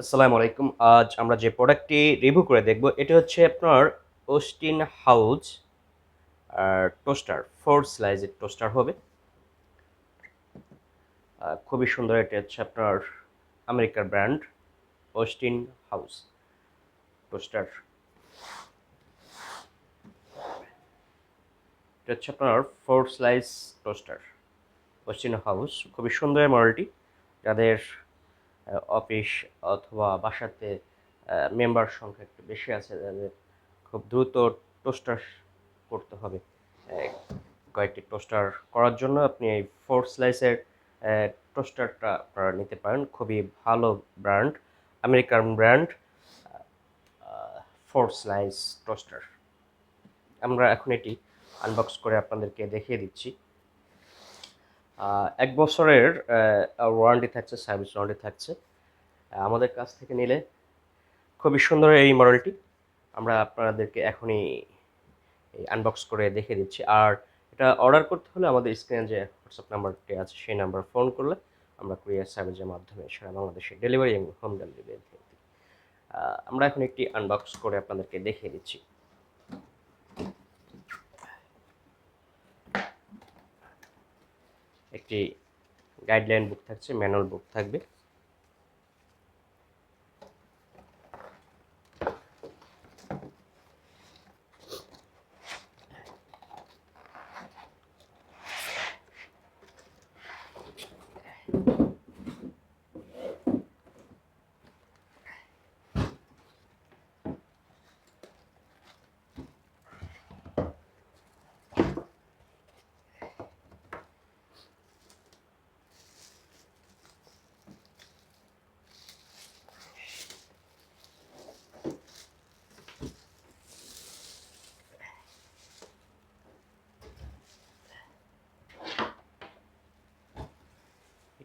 আসসালামু আলাইকুম। আজ আমরা যে প্রোডাক্টটি রিভিউ করে দেখব, এটা হচ্ছে আপনার ওস্টিন হাউজ টোস্টার ফোর স্লাইজের টোস্টার হবে। খুবই সুন্দর এটা হচ্ছে আপনার আমেরিকার ব্র্যান্ড ওস্টিন হাউস টোস্টার এটা হচ্ছে আপনার four slice toaster Austin house খুবই সুন্দর মডেলটি যাদের অফিস অথবা বাসাতে মেম্বার সংখ্যা একটু বেশি আছে, তাদের খুব দ্রুত টোস্টার করতে হবে। কয়েকটি টোস্টার করার জন্য আপনি এই ফোর স্লাইসের টোস্টারটা আপনারা নিতে পারেন। খুবই ভালো brand American brand four slice toaster আমরা এখন এটি আনবক্স করে আপনাদেরকে দেখিয়ে দিচ্ছি। এক বছরের ওয়ারেন্টি থাকছে সার্ভিস ওয়ারেন্টি থাকছে। আমাদের কাছ থেকে নিলে খুবই সুন্দর এই মডেলটি আমরা আপনাদেরকে এখনই আনবক্স করে দেখিয়ে দিচ্ছি। আর এটা অর্ডার করতে হলে আমাদের স্ক্রিনে যে হোয়াটসঅ্যাপ নাম্বারটি আছে, সেই নাম্বার ফোন করলে আমরা কুরিয়ার সার্ভিসের মাধ্যমে সারা বাংলাদেশে ডেলিভারি এবং হোম ডেলিভারি আমরা এখন একটি আনবক্স করে আপনাদেরকে দেখিয়ে দিচ্ছি। একটি গাইডলাইন বুক থাকছে ম্যানুয়াল বুক থাকবে।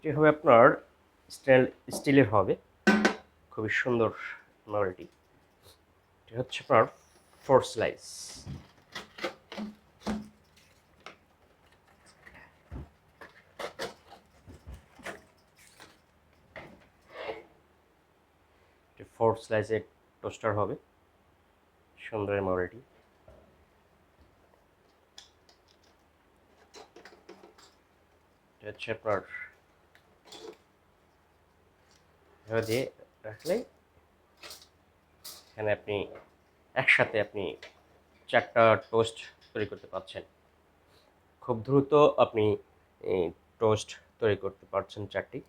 এটি হবে আপনার স্টিল, স্টিলের হবে। খুবই সুন্দর মডেলটি এটি হচ্ছে আপনার ফোর স্লাইস। ফোর স্লাইসের টোস্টার হবে। সুন্দর এই মডেলটি হচ্ছে আপনার এভাবে দিয়ে রাখলে এখানে আপনি একসাথে আপনি চারটা টোস্ট তৈরি করতে পারছেন। খুব দ্রুত আপনি টোস্ট তৈরি করতে পারছেন চারটি।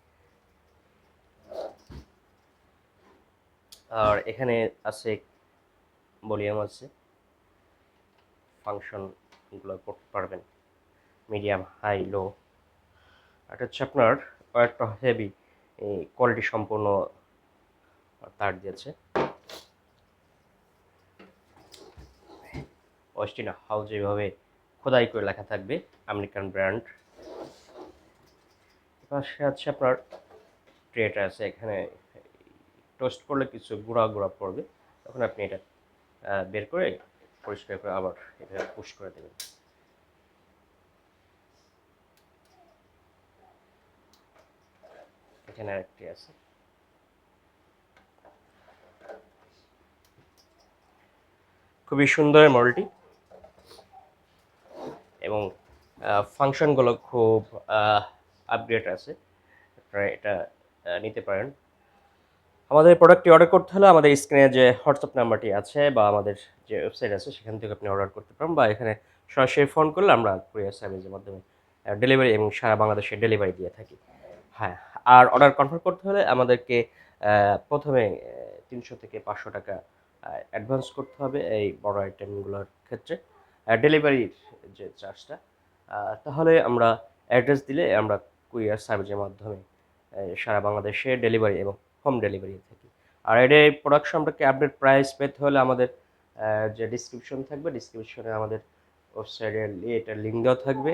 আর এখানে আছে, ভলিউম আছে। ফাংশনগুলো করতে পারবেন। Medium, high, low. এটা হচ্ছে আপনার, কয়েকটা হেভি কোয়ালিটি সম্পূর্ণ তার দিয়েছে। ওয়েস্টিন হাউস এইভাবে খোদাই করে লেখা থাকবে আমেরিকান ব্র্যান্ড পাশে আছে আপনার ট্রেটা আছে, এখানে টোস্ট করলে কিছু গুঁড়া গুঁড়া পড়বে। তখন আপনি এটা বের করে পরিষ্কার করে আবার এটা পুশ করে দেবেন। এখানে আরেকটি আছে। খুবই সুন্দর মডেলটি এবং ফাংশনগুলো খুব আপগ্রেড আছে। আপনারা এটা নিতে পারেন। আমাদের প্রোডাক্টটি অর্ডার করতে হলে আমাদের স্ক্রিনে যে হোয়াটসঅ্যাপ নাম্বারটি আছে বা আমাদের যে ওয়েবসাইট আছে, সেখান থেকে আপনি অর্ডার করতে পারেন বা এখানে সরাসরি ফোন করলে আমরা কুরিয়ার সার্ভিসের মাধ্যমে ডেলিভারি এবং সারা বাংলাদেশে ডেলিভারি দিয়ে থাকি। হ্যাঁ আর অর্ডার কনফার্ম করতে হলে আমাদেরকে প্রথমে তিনশো থেকে পাঁচশো টাকা অ্যাডভান্স করতে হবে এই বড় আইটেমগুলোর ক্ষেত্রে। ডেলিভারির যে চার্জটা তাহলে আমরা অ্যাড্রেস দিলে আমরা কুরিয়ার সার্ভিসের মাধ্যমে সারা বাংলাদেশে ডেলিভারি এবং হোম ডেলিভারি থাকি। আর এর প্রোডাক্ট সম্পর্কে আপডেট প্রাইস পেতে হলে আমাদের যে ডিসক্রিপশন থাকবে ডিসক্রিপশনে আমাদের ওয়েবসাইটের এটার লিঙ্ক দেওয়া থাকবে।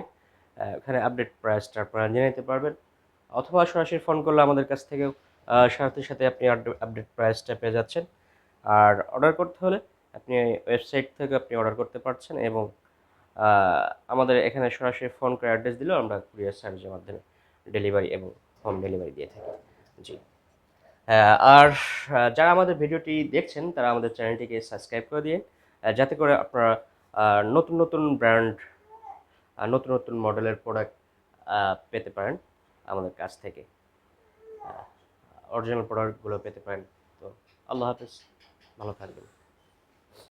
ওখানে আপডেট প্রাইসটা আপনারা জেনে নিতে পারবেন। অথবা সরাসরি ফোন করলে আমাদের কাছ থেকে সাথে সাথে আপনি আপডেট প্রাইসটা পেয়ে যাচ্ছেন। আর অর্ডার করতে হলে আপনি ওয়েবসাইট থেকে আপনি অর্ডার করতে পারছেন এবং আমাদের এখানে সরাসরি ফোন করে অ্যাড্রেস দিলেও আমরা কুরিয়ার সার্ভিসের মাধ্যমে ডেলিভারি এবং হোম ডেলিভারি দিয়ে থাকি। জি। আর যারা আমাদের ভিডিওটি দেখছেন, তারা আমাদের চ্যানেলটিকে সাবস্ক্রাইব করে দিয়ে যাতে করে আপনারা নতুন নতুন ব্র্যান্ড নতুন নতুন মডেলের প্রোডাক্ট পেতে পারেন। আমাদের কাছ থেকে অরিজিনাল প্রোডাক্টগুলো পেতে পারেন। তো আল্লাহ হাফিজ ভালো থাকবেন।